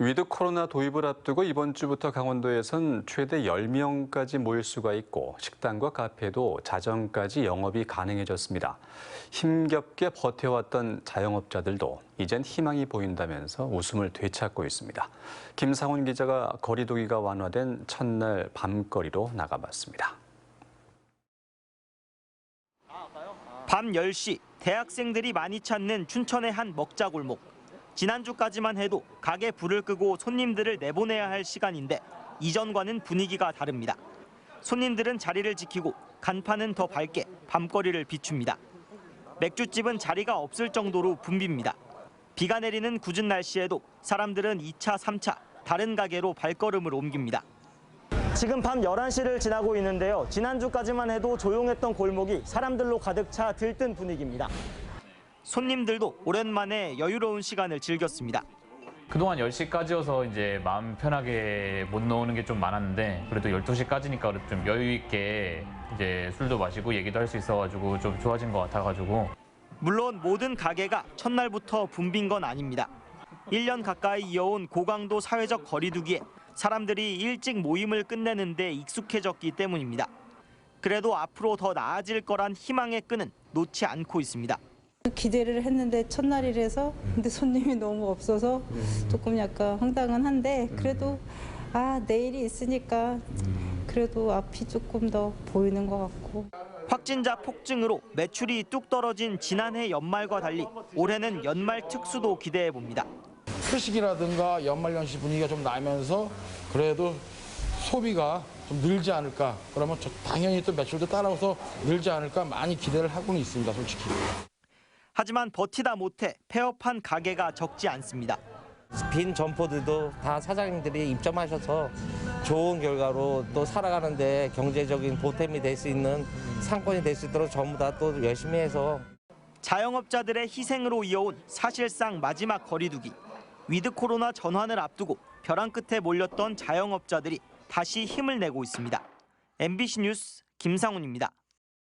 위드 코로나 도입을 앞두고 이번 주부터 강원도에선 최대 10명까지 모일 수가 있고 식당과 카페도 자정까지 영업이 가능해졌습니다. 힘겹게 버텨왔던 자영업자들도 이젠 희망이 보인다면서 웃음을 되찾고 있습니다. 김상훈 기자가 거리두기가 완화된 첫날 밤거리로 나가봤습니다. 밤 10시 대학생들이 많이 찾는 춘천의 한 먹자골목. 지난주까지만 해도 가게 불을 끄고 손님들을 내보내야 할 시간인데 이전과는 분위기가 다릅니다. 손님들은 자리를 지키고 간판은 더 밝게 밤거리를 비춥니다. 맥주집은 자리가 없을 정도로 붐빕니다. 비가 내리는 궂은 날씨에도 사람들은 2차, 3차 다른 가게로 발걸음을 옮깁니다. 지금 밤 11시를 지나고 있는데요. 지난주까지만 해도 조용했던 골목이 사람들로 가득 차 들뜬 분위기입니다. 손님들도 오랜만에 여유로운 시간을 즐겼습니다. 그동안 10시까지여서 이제 마음 편하게 못 노는 게 좀 많았는데 그래도 12시까지니까 좀 여유 있게 이제 술도 마시고 얘기도 할 수 있어가지고 좀 좋아진 것 같아가지고 물론 모든 가게가 첫날부터 붐빈 건 아닙니다. 1년 가까이 이어온 고강도 사회적 거리두기에 사람들이 일찍 모임을 끝내는 데 익숙해졌기 때문입니다. 그래도 앞으로 더 나아질 거란 희망의 끈은 놓지 않고 있습니다. 기대를 했는데 첫날이라서 근데 손님이 너무 없어서 조금 약간 황당은 한데 그래도 아 내일이 있으니까 그래도 앞이 조금 더 보이는 것 같고. 확진자 폭증으로 매출이 뚝 떨어진 지난해 연말과 달리 올해는 연말 특수도 기대해 봅니다. 회식이라든가 연말연시 분위기가 좀 나면서 그래도 소비가 좀 늘지 않을까. 그러면 저 당연히 또 매출도 따라오서 늘지 않을까 많이 기대를 하고는 있습니다 솔직히 하지만 버티다 못해 폐업한 가게가 적지 않습니다. 빈 점포들도 다 사장님들이 입점하셔서 좋은 결과로 또 살아가는데 경제적인 보탬이 될 수 있는 상권이 될 수 있도록 전부 다 또 열심히 해서 자영업자들의 희생으로 이어온 사실상 마지막 거리두기. 위드 코로나 전환을 앞두고 벼랑 끝에 몰렸던 자영업자들이 다시 힘을 내고 있습니다. MBC 뉴스 김상훈입니다.